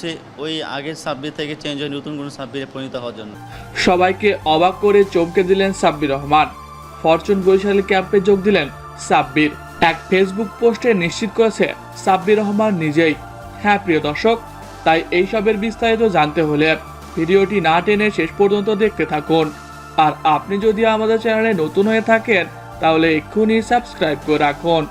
সে ওই আগের সাব্বির থেকে চেঞ্জ হয়ে নতুন কোনো সাব্বিরে পরিণত হওয়ার জন্য। সবাইকে অবাক করে চমকে দিলেন সাব্বির রহমান। ফরচুন বরিশাল ক্যাম্পে যোগ দিলেন সাব্বির। এক ফেসবুক পোস্টে নিশ্চিত করেছে সাব্বির রহমান নিজেই। হ্যাঁ প্রিয় দর্শক, তাই এইসবের বিস্তারিত জানতে হলে ভিডিওটি না টেনে শেষ পর্যন্ত দেখতে থাকুন। আর আপনি যদি আমাদের চ্যানেলে নতুন হয়ে থাকেন, তাহলে এক্ষুনি সাবস্ক্রাইব করে রাখুন।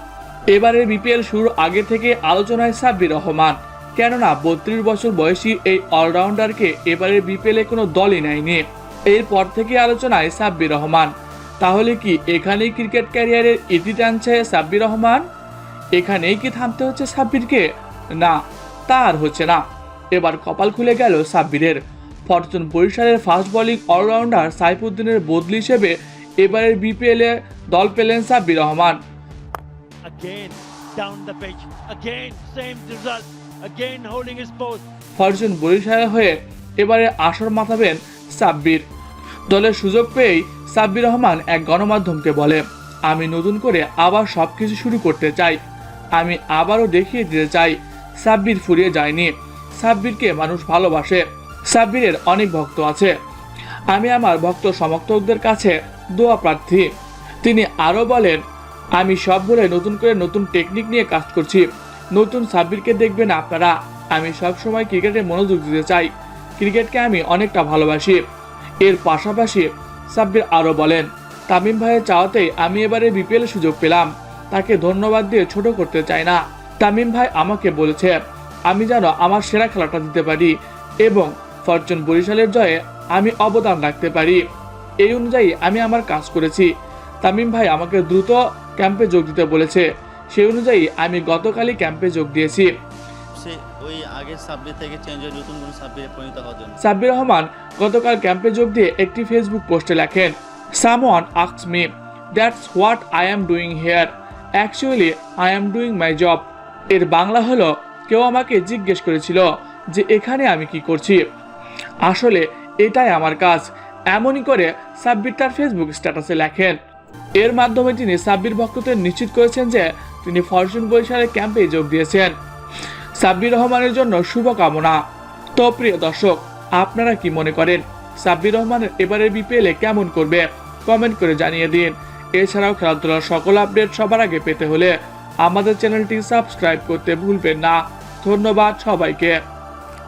এবারে বিপিএল শুরুর আগে থেকে আলোচনায় সাব্বির রহমান। কেননা বত্রিশ বছর বয়সী এই অলরাউন্ডারকে এবারে বিপিএলে কোনো দলই নেয়নি। এরপর থেকে আলোচনায় সাব্বির রহমান। তাহলে কি এখানেই ক্রিকেট ক্যারিয়ারের ইতি টানছে সাব্বির রহমান? এখানেই কি থামতে হচ্ছে সাব্বিরকে? না তা আর হচ্ছে না। এবার কপাল খুলে গেল সাব্বিরের। ফরচুন বরিশালের ফাস্ট বোলিং অলরাউন্ডার সাইফুদ্দিনের বদলি হিসেবে এবারের বিপিএলে দল পেলেন Sabbir Rahman. Again, down the pitch. Again, same result. Fortune বরিশালের হয়ে এবারে আসর মাথাবেন সাব্বির। দলের সুযোগ পেয়েই সাব্বির রহমান এক গণমাধ্যমকে বলে, আমি নতুন করে আবার সব কিছু শুরু করতে চাই। আমি আবারও দেখিয়ে দিতে চাই, সাব্বির ফুরিয়ে যায়নি। সাব্বিরকে মানুষ ভালোবাসে। সাব্বিরের অনেক ভক্ত আছে। আমি আমার ভক্ত সমর্থকদের কাছে দোয়া প্রার্থী। তিনি আরও বলেন, আমি সব বলে নতুন করে নতুন টেকনিক নিয়ে কাজ করছি। নতুন সাব্বিরকে দেখবেন আপনারা। আমি সব সময় ক্রিকেটে মনোযোগ দিতে চাই। ক্রিকেটকে আমি অনেকটা ভালোবাসি। এর পাশাপাশি সাব্বির আরও বলেন, তামিম ভাইয়ের চাওয়াতেই আমি এবারে বিপিএল সুযোগ পেলাম। তাকে ধন্যবাদ দিয়ে ছোট করতে চাই না। তামিম ভাই আমাকে বলেছে, আমি যেন আমার সেরা খেলাটা দিতে পারি এবং ফরচুন বরিশালের জয়ে আমি অবদান রাখতে পারি। এই অনুযায়ী আমি আমার কাজ করেছি। তামিম ভাই আমাকে দ্রুত ক্যাম্পে যোগ দিতে বলেছে। সেই অনুযায়ী আমি গতকালই ক্যাম্পে যোগ দিয়েছি। ওই আগের সাব্বির থেকে চেঞ্জ হয়ে নতুন কোনো সাব্বিরে পরিণত হওয়ার জন্য। সাব্বির রহমান গতকাল ক্যাম্পে যোগ দিয়ে একটি ফেসবুক পোস্টে লেখেন someone asks me that's what I am doing here actually I am doing my job এর বাংলা হলো কেউ আমাকে জিজ্ঞেস করেছিল যে এখানে আমি কি করছি। আসলে এটাই আমার কাজ। এমনই করে সাব্বির তার ফেসবুক স্ট্যাটাসে লেখেন। এর মাধ্যমে তিনি সাব্বির ভক্তদের নিশ্চিত করেছেন যে তিনি ফরচুন বরিশালের ক্যাম্পে যোগ দিয়েছেন। সাব্বির রহমানের জন্য শুভকামনা। তো প্রিয় দর্শক, আপনারা কি মনে করেন, সাব্বির রহমানের এবারের বিপিএলে কেমন করবে? কমেন্ট করে জানিয়ে দিন। এছাড়াও খেলাধুলার সকল আপডেট সবার আগে পেতে হলে আমাদের চ্যানেলটি সাবস্ক্রাইব করতে ভুলবেন না। ধন্যবাদ সবাইকে।